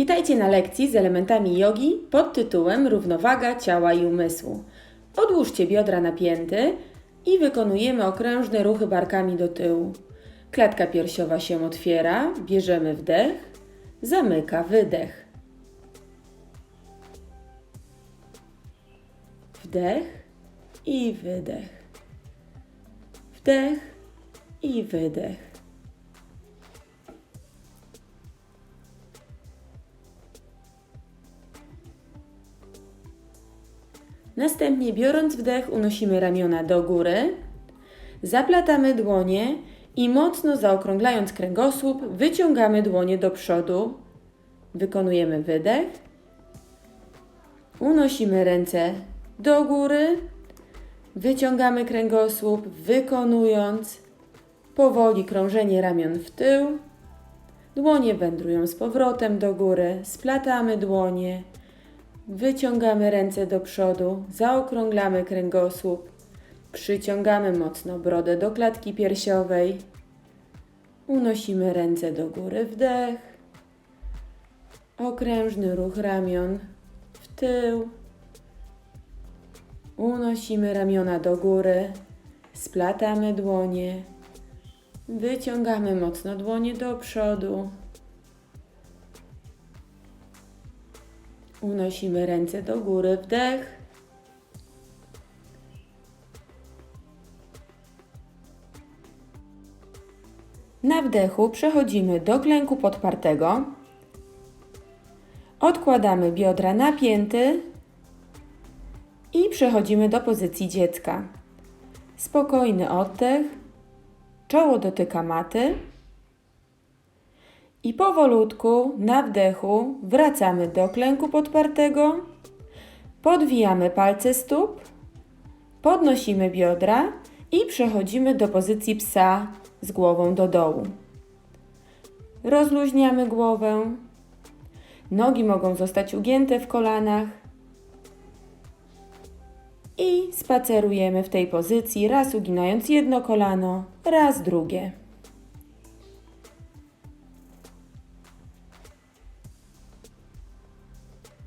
Witajcie na lekcji z elementami jogi pod tytułem Równowaga ciała i umysłu. Odłóżcie biodra napięty i wykonujemy okrężne ruchy barkami do tyłu. Klatka piersiowa się otwiera, bierzemy wdech, zamyka wydech. Wdech i wydech. Wdech i wydech. Następnie biorąc wdech unosimy ramiona do góry, zaplatamy dłonie i mocno zaokrąglając kręgosłup wyciągamy dłonie do przodu. Wykonujemy wydech. Unosimy ręce do góry, wyciągamy kręgosłup, wykonując powoli krążenie ramion w tył. Dłonie wędrują z powrotem do góry, splatamy dłonie, wyciągamy ręce do przodu, zaokrąglamy kręgosłup, przyciągamy mocno brodę do klatki piersiowej, unosimy ręce do góry, wdech, okrężny ruch ramion w tył, unosimy ramiona do góry, splatamy dłonie, wyciągamy mocno dłonie do przodu. Unosimy ręce do góry, wdech. Na wdechu przechodzimy do klęku podpartego. Odkładamy biodra napięty i przechodzimy do pozycji dziecka. Spokojny oddech, czoło dotyka maty. I powolutku na wdechu wracamy do klęku podpartego, podwijamy palce stóp, podnosimy biodra i przechodzimy do pozycji psa z głową do dołu. Rozluźniamy głowę. Nogi mogą zostać ugięte w kolanach. I spacerujemy w tej pozycji, raz uginając jedno kolano, raz drugie.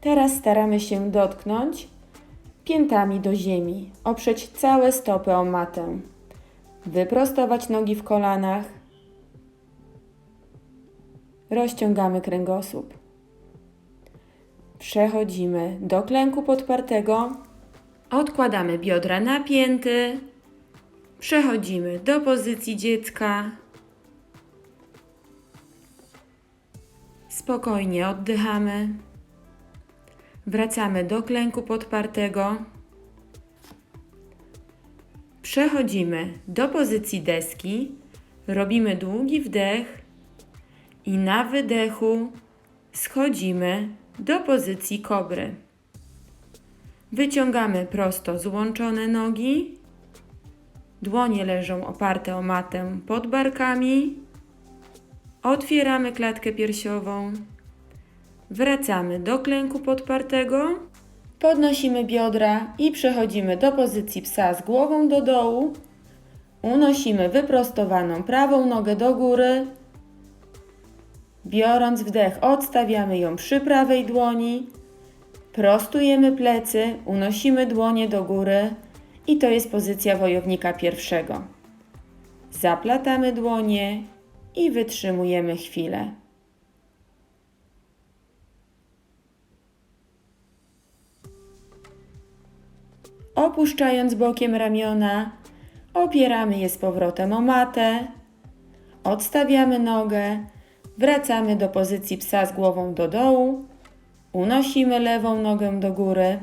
Teraz staramy się dotknąć piętami do ziemi, oprzeć całe stopy o matę, wyprostować nogi w kolanach, rozciągamy kręgosłup. Przechodzimy do klęku podpartego, odkładamy biodra napięty, przechodzimy do pozycji dziecka. Spokojnie oddychamy. Wracamy do klęku podpartego. Przechodzimy do pozycji deski. Robimy długi wdech i na wydechu schodzimy do pozycji kobry. Wyciągamy prosto złączone nogi. Dłonie leżą oparte o matę pod barkami. Otwieramy klatkę piersiową. Wracamy do klęku podpartego. Podnosimy biodra i przechodzimy do pozycji psa z głową do dołu. Unosimy wyprostowaną prawą nogę do góry. Biorąc wdech, odstawiamy ją przy prawej dłoni. Prostujemy plecy, unosimy dłonie do góry i to jest pozycja wojownika pierwszego. Zaplatamy dłonie i wytrzymujemy chwilę. Opuszczając bokiem ramiona, opieramy je z powrotem o matę, odstawiamy nogę, wracamy do pozycji psa z głową do dołu, unosimy lewą nogę do góry,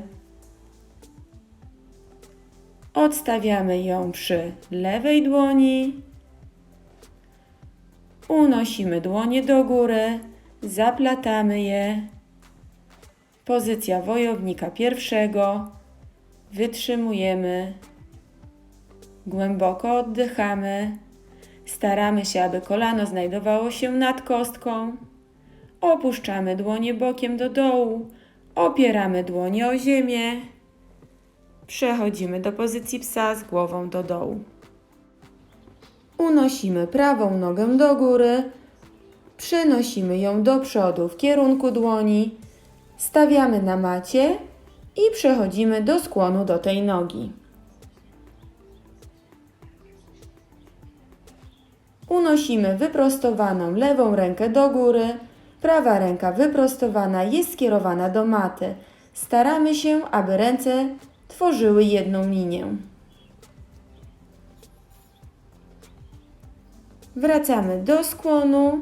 odstawiamy ją przy lewej dłoni, unosimy dłonie do góry, zaplatamy je. Pozycja wojownika pierwszego wytrzymujemy, głęboko oddychamy, staramy się, aby kolano znajdowało się nad kostką, opuszczamy dłonie bokiem do dołu, opieramy dłonie o ziemię, przechodzimy do pozycji psa z głową do dołu. Unosimy prawą nogę do góry, Przenosimy ją do przodu w kierunku dłoni, stawiamy na macie i przechodzimy do skłonu do tej nogi. Unosimy wyprostowaną lewą rękę do góry, prawa ręka wyprostowana jest skierowana do maty. Staramy się, aby ręce tworzyły jedną linię. Wracamy do skłonu.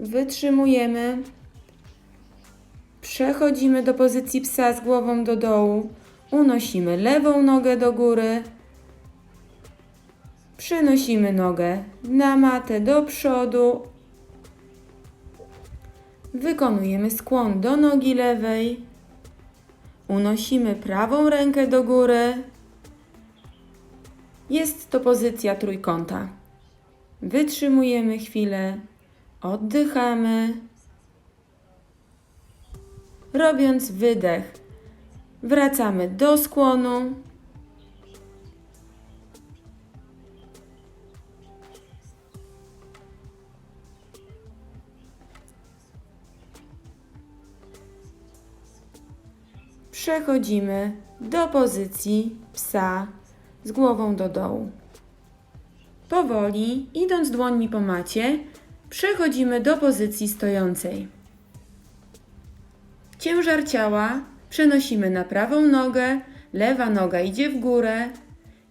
Wytrzymujemy. Przechodzimy do pozycji psa z głową do dołu. Unosimy lewą nogę do góry. Przenosimy nogę na matę do przodu. Wykonujemy skłon do nogi lewej. Unosimy prawą rękę do góry. Jest to pozycja trójkąta. Wytrzymujemy chwilę, oddychamy. Robiąc wydech, wracamy do skłonu. Przechodzimy do pozycji psa z głową do dołu. Powoli, idąc dłońmi po macie, przechodzimy do pozycji stojącej. Ciężar ciała przenosimy na prawą nogę, lewa noga idzie w górę.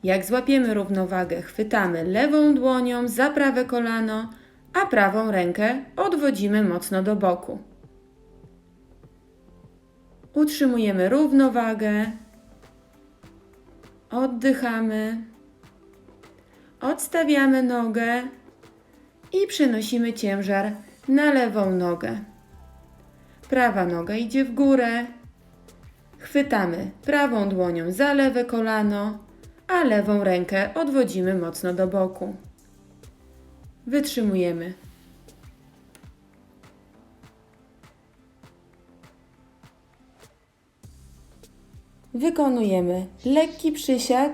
Jak złapiemy równowagę, chwytamy lewą dłonią za prawe kolano, a prawą rękę odwodzimy mocno do boku. Utrzymujemy równowagę. Oddychamy. Odstawiamy nogę i przenosimy ciężar na lewą nogę. Prawa noga idzie w górę. Chwytamy prawą dłonią za lewe kolano, a lewą rękę odwodzimy mocno do boku. Wytrzymujemy. Wykonujemy lekki przysiad,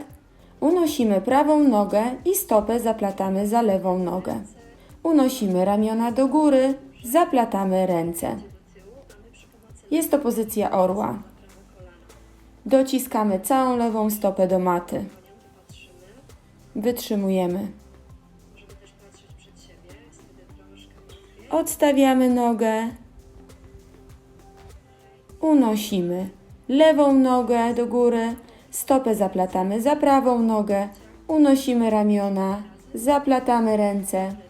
unosimy prawą nogę i stopę zaplatamy za lewą nogę. Unosimy ramiona do góry, zaplatamy ręce. Jest to pozycja orła. Dociskamy całą lewą stopę do maty. Wytrzymujemy. Odstawiamy nogę. Unosimy lewą nogę do góry, stopę zaplatamy za prawą nogę, unosimy ramiona, zaplatamy ręce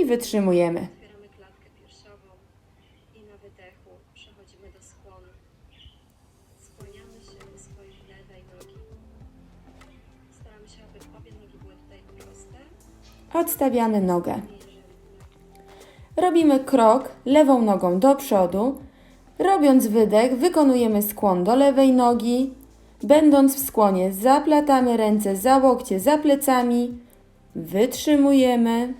i wytrzymujemy. Otwieramy klatkę piersiową i na wydechu przechodzimy do skłonu. Skłaniamy się do swojej lewej nogi. Staramy się, aby obie nogi były tutaj proste. Odstawiamy nogę. Robimy krok lewą nogą do przodu. Robiąc wydech, wykonujemy skłon do lewej nogi. Będąc w skłonie, zaplatamy ręce za łokcie, za plecami. Wytrzymujemy.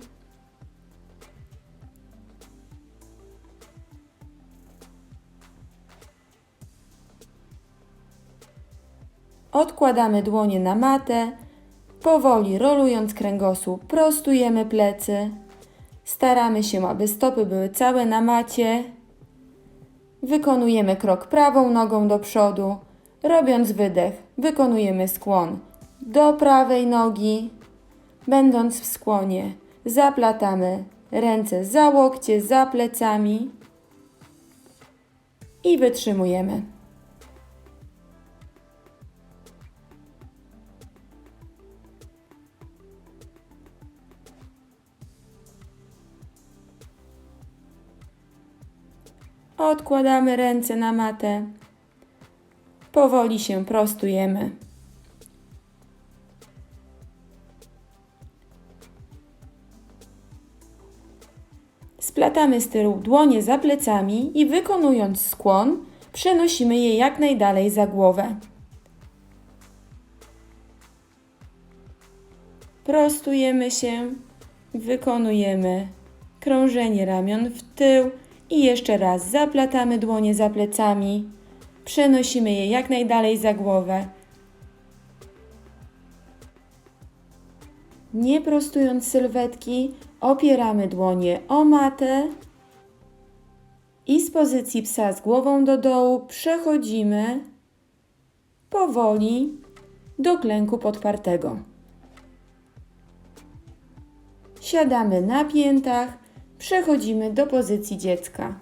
Odkładamy dłonie na matę. Powoli rolując kręgosłup, prostujemy plecy. Staramy się, aby stopy były całe na macie. Wykonujemy krok prawą nogą do przodu. Robiąc wydech, wykonujemy skłon do prawej nogi. Będąc w skłonie, zaplatamy ręce za łokcie, za plecami i wytrzymujemy. Odkładamy ręce na matę. Powoli się prostujemy. Splatamy z tyłu dłonie za plecami i wykonując skłon, przenosimy je jak najdalej za głowę. Prostujemy się, wykonujemy krążenie ramion w tył i jeszcze raz zaplatamy dłonie za plecami, przenosimy je jak najdalej za głowę. Nie prostując sylwetki, opieramy dłonie o matę i z pozycji psa z głową do dołu przechodzimy powoli do klęku podpartego. Siadamy na piętach, przechodzimy do pozycji dziecka.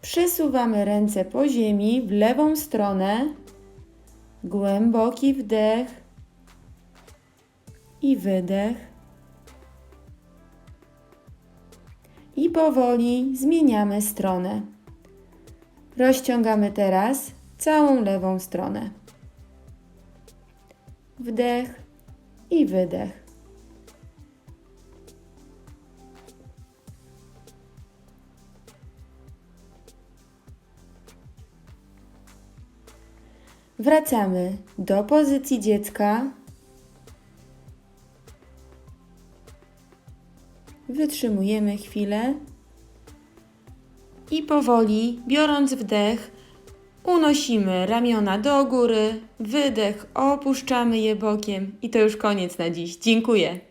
Przesuwamy ręce po ziemi w lewą stronę. Głęboki wdech i wydech. I powoli zmieniamy stronę. Rozciągamy teraz całą lewą stronę. Wdech i wydech. Wracamy do pozycji dziecka. Wytrzymujemy chwilę i powoli, biorąc wdech, unosimy ramiona do góry, wydech, opuszczamy je bokiem i to już koniec na dziś. Dziękuję.